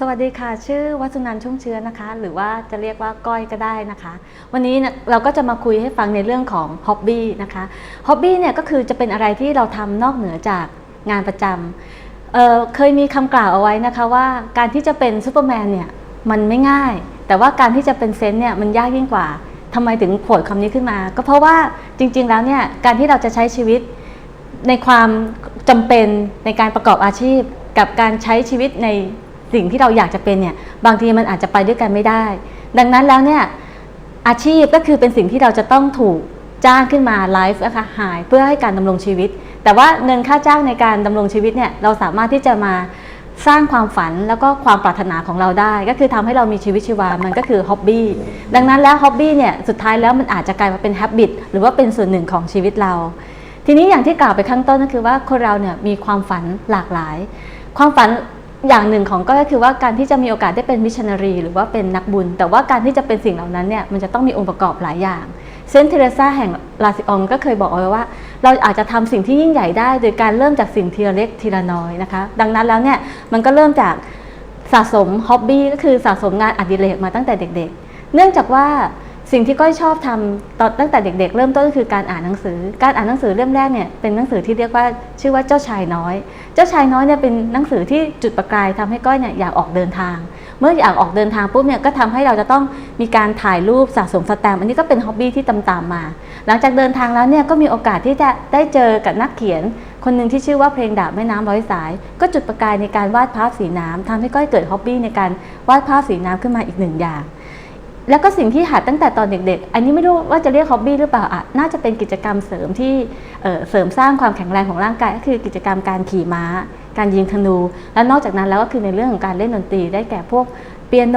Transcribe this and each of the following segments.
สวัสดีค่ะ ชื่อวัสุนันชุ่มเชื้อนะคะ หรือว่าจะเรียกว่าก้อยก็ได้นะคะ วันนี้เราก็จะมาคุยให้ฟังในเรื่องของฮ็อบบี้นะคะฮ็อบบี้เนี่ยก็คือจะเป็นอะไรที่เราทำนอกเหนือจากงานประจำเเคยมีคำกล่าวเอาไว้นะคะว่าการที่จะเป็นซูเปอร์แมนเนี่ยมันไม่ง่าย แต่ว่าการที่จะเป็นเซนต์เนี่ยมันยากยิ่งกว่าทำไมถึงโผล่คำนี้ขึ้นมา ก็เพราะว่าจริง ๆ แล้วเนี่ยการที่เราจะใช้ชีวิตในความจำเป็นในการประกอบอาชีพ กับการใช้ชีวิตใน สิ่งที่เราอยากจะเป็นเนี่ยบางทีมันอาจจะไปด้วยกันไม่ได้ ดังนั้นแล้วเนี่ยอาชีพก็คือเป็นสิ่งที่เราจะต้องถูกจ้างขึ้นมาไลฟ์นะคะหายเพื่อให้การดำรงชีวิต แต่ว่าเงินค่าจ้างในการดำรงชีวิตเนี่ยเราสามารถที่จะมาสร้างความฝันแล้วก็ความปรารถนาของเราได้ ก็คือทำให้เรามีชีวิตชีวามันก็คือฮ็อบบี้ดังนั้นแล้วฮ็อบบี้เนี่ยสุดท้ายแล้วมันอาจจะกลายมาเป็น h ฮบิตหรือว่าเป็นส่วนหนึ่งของชีวิตเรา ทีนี้อย่างที่กล่าวไปข้างต้นก็คือว่าคนเราเนี่ยมีความฝันหลากหลาย ความฝัน อย่างหนึ่งของก็คือว่าการที่จะมีโอกาสได้เป็นมิชชันนารี หรือว่าเป็นนักบุญ แต่ว่าการที่จะเป็นสิ่งเหล่านั้นเนี่ยมันจะต้องมีองค์ประกอบหลายอย่างเซนต์เทเรซาแห่งลาซิองก็เคยบอกเอาไว้ว่า เราอาจจะทำสิ่งที่ยิ่งใหญ่ได้ โดยการเริ่มจากสิ่งทีละเล็กทีละน้อยนะคะ ดังนั้นแล้วเนี่ยมันก็เริ่มจากสะสมฮ็อบบี้ก็คือสะสมงานอดิเรกมาตั้งแต่เด็ก ๆ เนื่องจากว่า สิ่งที่ก้อยชอบทำตอนตั้งแต่เด็ก ๆ เริ่มต้นก็คือการอ่านหนังสือ การอ่านหนังสือเล่มแรกเนี่ยเป็นหนังสือที่เรียกว่าชื่อว่าเจ้าชายน้อย เจ้าชายน้อยเนี่ยเป็นหนังสือที่จุดประกายทำให้ก้อยเนี่ยอยากออกเดินทาง เมื่ออยากออกเดินทางปุ๊บเนี่ยก็ทำให้เราจะต้องมีการถ่ายรูปสะสมสแตมป์อันนี้ก็เป็นฮ็อบบี้ที่ตามๆมา หลังจากเดินทางแล้วเนี่ยก็มีโอกาสที่จะได้เจอกับนักเขียน คนหนึ่งที่ชื่อว่าเพลงดาบแม่น้ำร้อยสาย ก็จุดประกายในการวาดภาพสีน้ำทำให้ก้อยเกิดฮ็อบบี้ในการวาดภาพสีน้ำขึ้นมาอีกหนึ่งอย่าง แล้วก็สิ่งที่หัดตั้งแต่ตอนเด็กๆ อันนี้ไม่รู้ว่าจะเรียกฮ็อบบี้หรือเปล่าอะน่าจะเป็นกิจกรรมเสริมที่เเสริมสร้างความแข็งแรงของร่างกาย ก็คือกิจกรรมการขี่ม้า การยิงธนู และนอกจากนั้นแล้วก็คือในเรื่องของการเล่นดนตรี ได้แก่พวกเปียโน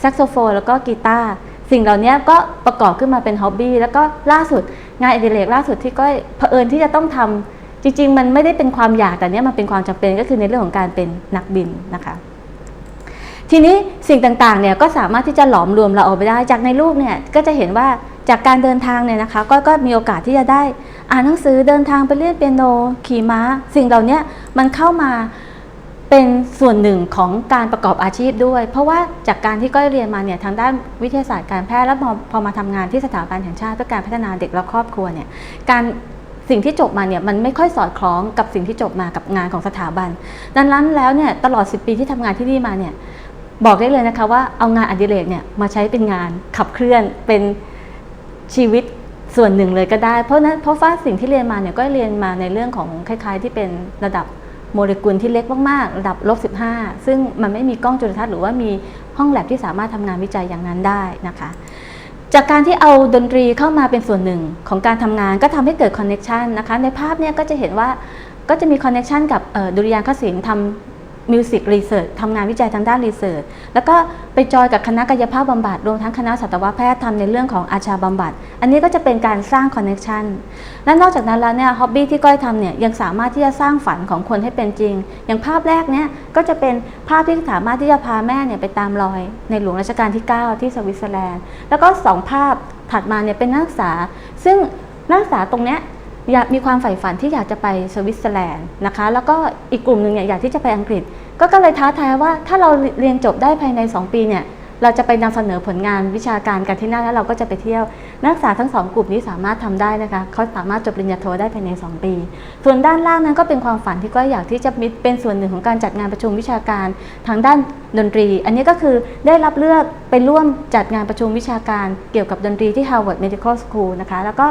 แซกโซโฟนแล้วก็กีตาร์สิ่งเหล่านี้ก็ประกอบขึ้นมาเป็นฮ็อบบี้แล้วก็ล่าสุดงานอดิเรกล่าสุดที่ก็เผอิญที่จะต้องทำจริง ๆ มันไม่ได้เป็นความอยากแต่เนี้ยมันเป็นความจำเป็นก็คือในเรื่องของการเป็นนักบินนะคะ ทีนี้สิ่งต่างๆเนี่ยก็สามารถที่จะหลอมรวมเราเอาไปได้ จากในรูปเนี่ยก็จะเห็นว่าจากการเดินทางเนี่ยนะคะก็ก็มีโอกาสที่จะได้อ่านหนังสือเดินทางไปเล่นเปียโนขี่ม้า สิ่งเหล่านี้มันเข้ามาเป็นส่วนหนึ่งของการประกอบอาชีพด้วย เพราะว่าจากการที่ก้อยเรียนมาเนี่ยทางด้านวิทยาศาสตร์การแพทย์แล้วพอมาทำงานที่สถาบันแห่งชาติเพื่อการพัฒนาเด็กและครอบครัวเนี่ยการสิ่งที่จบมาเนี่ยมันไม่ค่อยสอดคล้องกับสิ่งที่จบมากับงานของสถาบันดังนั้นแล้วเนี่ยตลอด 10 ปีที่ทำงานที่นี่มาเนี่ย บอกได้เลยนะคะว่าเอางานอดิเรกเนี่ยมาใช้เป็นงานขับเคลื่อนเป็นชีวิตส่วนหนึ่งเลยก็ได้ เพราะนั้นเพราะว่าสิ่งที่เรียนมาเนี่ยก็เรียนมาในเรื่องของคล้าย ๆ ที่เป็นระดับโมเลกุลที่เล็กมากๆ ระดับลบ15 ซึ่งมันไม่มีกล้องจุลทรรศน์หรือว่ามีห้องแลบที่สามารถทำงานวิจัยอย่างนั้นได้นะคะจากการที่เอาดนตรีเข้ามาเป็นส่วนหนึ่งของการทำงานก็ทำให้เกิดคอนเน็ชันนะคะในภาพเนี่ยก็จะเห็นว่าก็จะมีคอนเน็ชันกับดุริยางคศิลป์ทำ มิวสิกรีเสิร์ชทำงานวิจัยทางด้านรีเสิร์ชแล้วก็ไปจอยกับคณะกายภาพบำบัดรวมทั้งคณะสัตวแพทย์ทำในเรื่องของอาชาบำบัด อันนี้ก็จะเป็นการสร้างคอนเน็ชันและนอกจากนั้นแล้วเนี่ยฮ็อบบี้ที่ก้อยทำเนี่ยยังสามารถที่จะสร้างฝันของคนให้เป็นจริง อย่างภาพแรกเนี่ยก็จะเป็นภาพที่สามารถที่จะพาแม่เนี่ยไปตามรอย ในหลวงรัชกาลที่ 9 ที่สวิตเซอร์แลนด์ แล้วก็สองภาพถัดมาเนี่ยเป็นนักศึกษา ซึ่งนักศึกษาตรงเนี้ย อยากมีความใฝ่ฝันที่อยากจะไปสวิตเซอร์แลนด์นะคะ แล้วก็อีกกลุ่มหนึ่งเนี่ยอยากที่จะไปอังกฤษ ก็ก็เลยท้าทายว่าถ้าเราเรียนจบได้ภายใน 2 ปีเนี่ยเราจะไปนำเสนอผลงานวิชาการกันที่นั่นแล้วเราก็จะไปเที่ยว นักศึกษาทั้งสองกลุ่มนี้สามารถทำได้นะคะเขาสามารถจบปริญญาโทได้ภายใน 2 ปี ส่วนด้านล่างนั้นก็เป็นความฝันที่ก็อยากที่จะมีเป็นส่วนหนึ่งของการจัดงานประชุมวิชาการทางด้านดนตรี อันนี้ก็คือได้รับเลือกไปร่วมจัดงานประชุมวิชาการเกี่ยวกับดนตรีที่ Harvard Medical School นะคะแล้วก็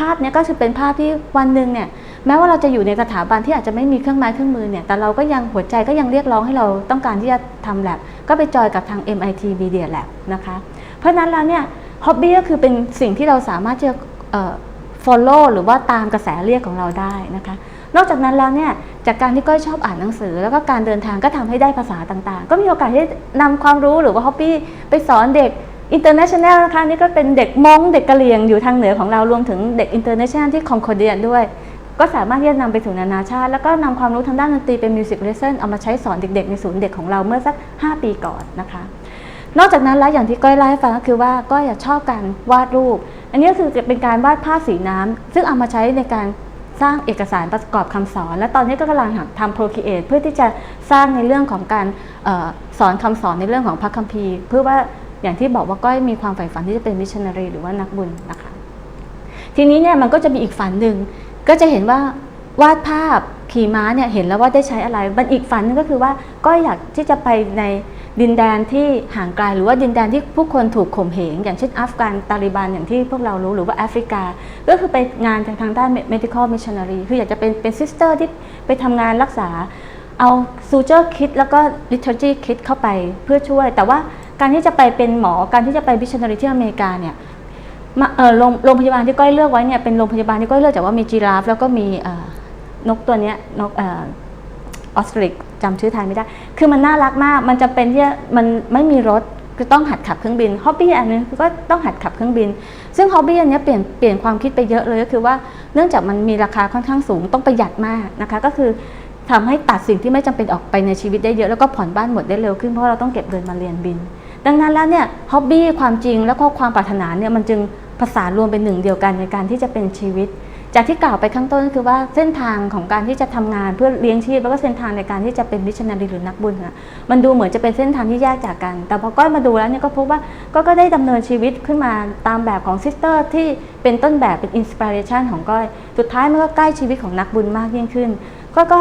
ภาพนี้ก็จะเป็นภาพที่วันหนึ่งเนี่ยแม้ว่าเราจะอยู่ในสถาบันที่อาจจะไม่มีเครื่องไม้เครื่องมือเนี่ยแต่เราก็ยังหัวใจก็ยังเรียกร้องให้เราต้องการที่จะทำแลบก็ไปจอยกับทาง MIT Media Lab นะคะเพราะนั้นแล้วเนี่ยฮ็อบบี้ก็คือเป็นสิ่งที่เราสามารถจะเอ่อ follow หรือว่าตามกระแสเรียกของเราได้นะคะนอกจากนั้นแล้วเนี่ยจากการที่ก้อยชอบอ่านหนังสือ แล้วก็การเดินทางก็ทำให้ได้ภาษาต่างๆ ก็มีโอกาสที่นำความรู้หรือว่าฮ็อบบี้ไปสอนเด็ก international นลนะคะนี่ก็เป็นเด็กมงเด็กกะเหรี่ยงอยู่ทางเหนือของเรารวมถึงเด็ก international ที่ Concordia ด้วย ก็สามารถที่จะนำไปสู่นานาชาติ แล้วก็นำความรู้ทางด้านดนตรีเป็น music lesson เอามาใช้สอนเด็กๆ ในศูนย์เด็กของเราเมื่อสัก 5 ปีก่อนนะคะนอกจากนั้นแล้วอย่างที่ก้อยเล่าให้ฟังก็คือว่าก้อยชอบการวาดรูป อันนี้ก็คือเป็นการวาดภาพสีน้ำซึ่งเอามาใช้ในการสร้างเอกสารประกอบคำสอน และตอนนี้ก็กำลังทำ Procreate เพื่อที่จะสร้างในเรื่องของการออสอนคำสอนในเรื่องของพระคัมภีร์ เพื่อว่า อย่างที่บอกว่าก้อยมีความใฝ่ฝันที่จะเป็นมิชชันนารีหรือว่านักบุญนะคะ ทีนี้เนี่ยมันก็จะมีอีกฝันหนึ่งก็จะเห็นว่าวาดภาพขี่ม้าเนี่ยเห็นแล้วว่าได้ใช้อะไรมันอีกฝันหนึงก็คือว่าก็อยากที่จะไปในดินแดนที่ห่างไกลหรือว่าดินแดนที่ผู้คนถูกข่มเหง อย่างเช่นอัฟกันตาลิบันอย่างที่พวกเรารู้หรือว่าแอฟริกา ก็คือไปงานทางด้าน medical missionary คืออยากจะเป็นเป็นซิสเตอร์ที่ไปทำงานรักษาเอาซูเจอร์คิดแล้วก็ liturgy คิดเข้าไปเพื่อช่วย แต่ว่า การที่จะไปเป็นหมอการที่จะไปมิชชันนารีที่อเมริกาเนี่ยโรงโรงพยาบาลที่ก้อยเลือกไว้เนี่ยเป็นโรงพยาบาลที่ก้อยเลือกจากว่ามีจีราฟ แล้วก็มีนกตัวนี้นกออสเตริกจำชื่อไทยไม่ได้ คือมันน่ารักมาก มันจะเป็นที่มันไม่มีรถคือต้องหัดขับเครื่องบินฮอบบี้อันนึงก็ต้องหัดขับเครื่องบิน ซึ่งฮอบบี้อันนี้เปลี่ยนเปลี่ยนความคิดไปเยอะเลยก็คือว่าเนื่องจากมันมีราคาค่อนข้างสูงต้องประหยัดมากนะคะ ก็คือทำให้ตัดสิ่งที่ไม่จำเป็นออกไปในชีวิตได้เยอะแล้วก็ผ่อนบ้านหมดได้เร็วขึ้นเพราะเราต้องเก็บเงินมาเรียนบิน ดังนั้นแล้วเนี่ยฮ็อบบี้ความจริงแล้วก็ความปรารถนาเนี่ยมันจึงผสานรวมเป็นหนึ่งเดียวกันในการที่จะเป็นชีวิต จากที่กล่าวไปข้างต้นก็คือว่าเส้นทางของการที่จะทำงานเพื่อเลี้ยงชีพแล้วก็เส้นทางในการที่จะเป็นมิชชันนารีหรือนักบุญนะมันดูเหมือนจะเป็นเส้นทางที่แยกจากกัน แต่พอก้อยมาดูแล้วเนี่ยก็พบว่าก็ก็ได้ดำเนินชีวิตขึ้นมาตามแบบของซิสเตอร์ที่เป็นต้นแบบเป็นอินสปิเรชันของก้อยสุดท้ายมันก็ใกล้ชีวิตของนักบุญมากยิ่งขึ้นก็ก็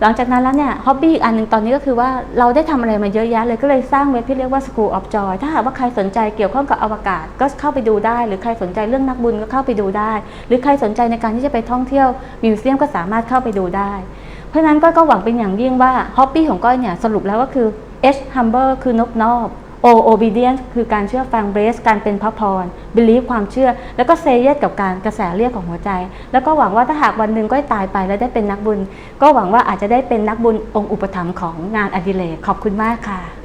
หลังจากนั้นแล้วเนี่ยฮ็อบบี้อีกอันหนึ่งตอนนี้ก็คือว่าเราได้ทำอะไรมาเยอะแยะเลยก็เลยสร้างเว็บที่เรียกว่า School of Joy ถ้าหากว่าใครสนใจเกี่ยวข้องกับอวกาศก็เข้าไปดูได้ หรือใครสนใจเรื่องนักบุญก็เข้าไปดูได้ หรือใครสนใจในการที่จะไปท่องเที่ยวมิวเซียมก็สามารถเข้าไปดูได้ เพราะฉะนั้นก้อยก็หวังเป็นอย่างยิ่งว่าฮ็อบบี้ของก้อยเนี่ยสรุปแล้วก็คือ H humble คือนบนอบ O obedience คือการเชื่อฟัง Brace การเป็นพระพร Believe ความเชื่อ แล้วก็ Say yes กับการกระแสเรียกของหัวใจ แล้วก็หวังว่าถ้าหากวันหนึ่งก้อยตายไปแล้วได้เป็นนักบุญ ก็หวังว่าอาจจะได้เป็นนักบุญองค์อุปถัมภ์ของงานอดิเรกขอบคุณมากค่ะ